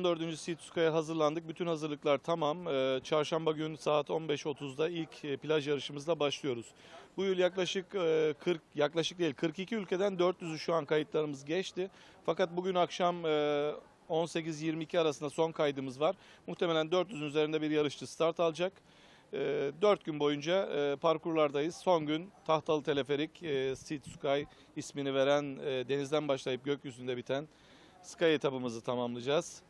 14. Sitsuko'ya hazırlandık. Bütün hazırlıklar tamam. Ee, Çarşamba günü saat 15.30'da ilk e, plaj yarışımızla başlıyoruz. Bu yıl yaklaşık e, 40 yaklaşık değil 42 ülkeden 400'ü şu an kayıtlarımız geçti. Fakat bugün akşam e, 18-22 arasında son kaydımız var. Muhtemelen 400'ün üzerinde bir yarışçı start alacak. 4 gün boyunca e, parkurlardayız. Son gün Tahtalı Teleferik, e, Sitsukai ismini veren e, denizden başlayıp gökyüzünde biten Sky etabımızı tamamlayacağız.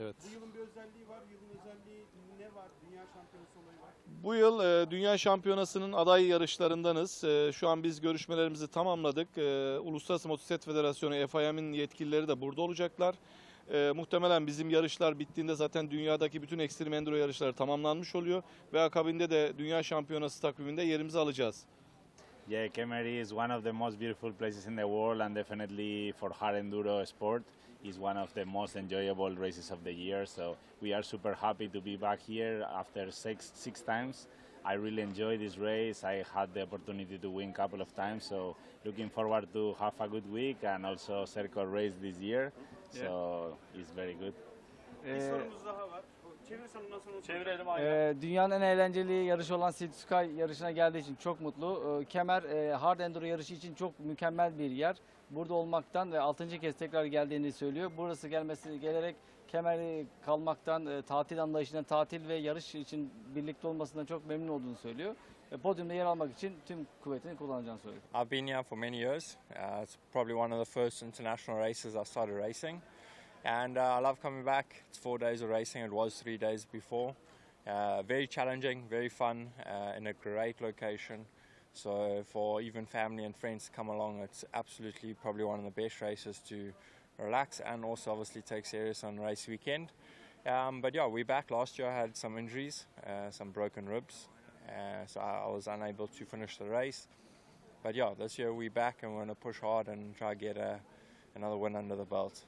Evet. Bu yılın bir özelliği var. Yılın özelliği ne var? Dünya şampiyonası olayı var. Bu yıl e, Dünya Şampiyonası'nın aday yarışlarındanız. E, şu an biz görüşmelerimizi tamamladık. E, Uluslararası Motosiklet Federasyonu FIM'in yetkilileri de burada olacaklar. E, muhtemelen bizim yarışlar bittiğinde zaten dünyadaki bütün ekstrem enduro yarışları tamamlanmış oluyor ve akabinde de Dünya Şampiyonası takviminde yerimizi alacağız. Yeah, Kemery is one of the most beautiful places in the world, and definitely for hard enduro sport, is one of the most enjoyable races of the year. So we are super happy to be back here after six six times. I really enjoy this race. I had the opportunity to win a couple of times, so looking forward to have a good week and also circle race this year. So it's very good. Eh, Bir Ee, Çevirirsen ondan sonra Çevirelim e, dünyanın en eğlenceli yarışı olan City Sky yarışına geldiği için çok mutlu. E, Kemer e, Hard Enduro yarışı için çok mükemmel bir yer. Burada olmaktan ve 6. kez tekrar geldiğini söylüyor. Burası gelmesi gelerek Kemer'i kalmaktan, e, tatil anlayışından, tatil ve yarış için birlikte olmasından çok memnun olduğunu söylüyor. E, podyumda yer almak için tüm kuvvetini kullanacağını söyledi. I've been here for many years. Uh, it's probably one of the first international races I started racing. And uh, I love coming back. It's four days of racing. It was three days before. Uh, very challenging, very fun, uh, in a great location. So for even family and friends to come along, it's absolutely probably one of the best races to relax and also obviously take serious on race weekend. Um, but yeah, we're back. Last year I had some injuries, uh, some broken ribs, uh, so I, I was unable to finish the race. But yeah, this year we're back and we're going to push hard and try to get a, another win under the belt.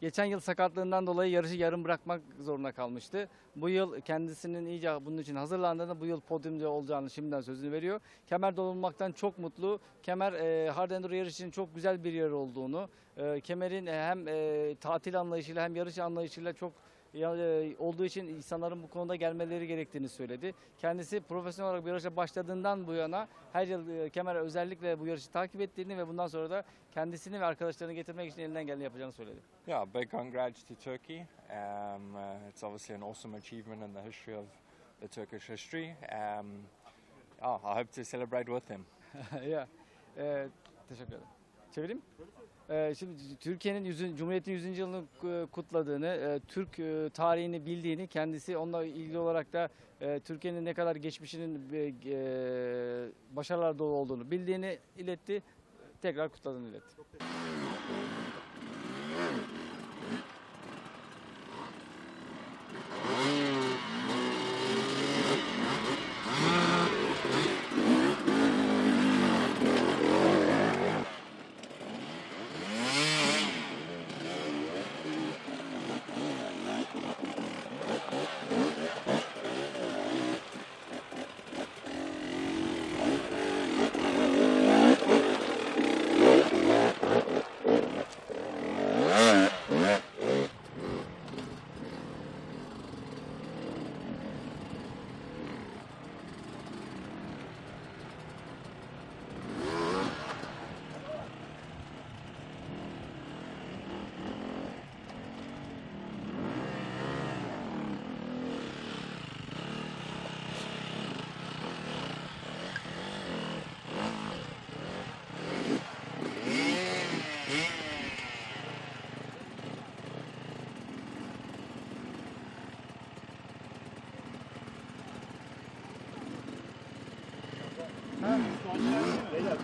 Geçen yıl sakatlığından dolayı yarışı yarım bırakmak zorunda kalmıştı. Bu yıl kendisinin iyice bunun için hazırlandığını, bu yıl podyumda olacağını şimdiden sözünü veriyor. Kemer dolunmaktan çok mutlu. Kemer e, hard enduro yarışı için çok güzel bir yer olduğunu, e, Kemer'in hem e, tatil anlayışıyla hem yarış anlayışıyla çok e, olduğu için insanların bu konuda gelmeleri gerektiğini söyledi. Kendisi profesyonel olarak bir yarışa başladığından bu yana her yıl e, Kemer özellikle bu yarışı takip ettiğini ve bundan sonra da kendisini ve arkadaşlarını getirmek için elinden geleni yapacağını söyledi. Yeah, big congrats to Turkey. Um, uh, it's obviously an awesome achievement in the history of the Turkish history. Um, oh, I hope to celebrate with him. ya, e, teşekkür ederim. Çevireyim. E, şimdi Türkiye'nin 100. Cumhuriyet'in 100. yılını e, kutladığını, e, Türk e, tarihini bildiğini, kendisi onunla ilgili olarak da Türkiye'nin ne kadar geçmişinin başarılar dolu olduğunu bildiğini iletti. Tekrar kutladığını iletti. Ha, son geldi mi? Beyler.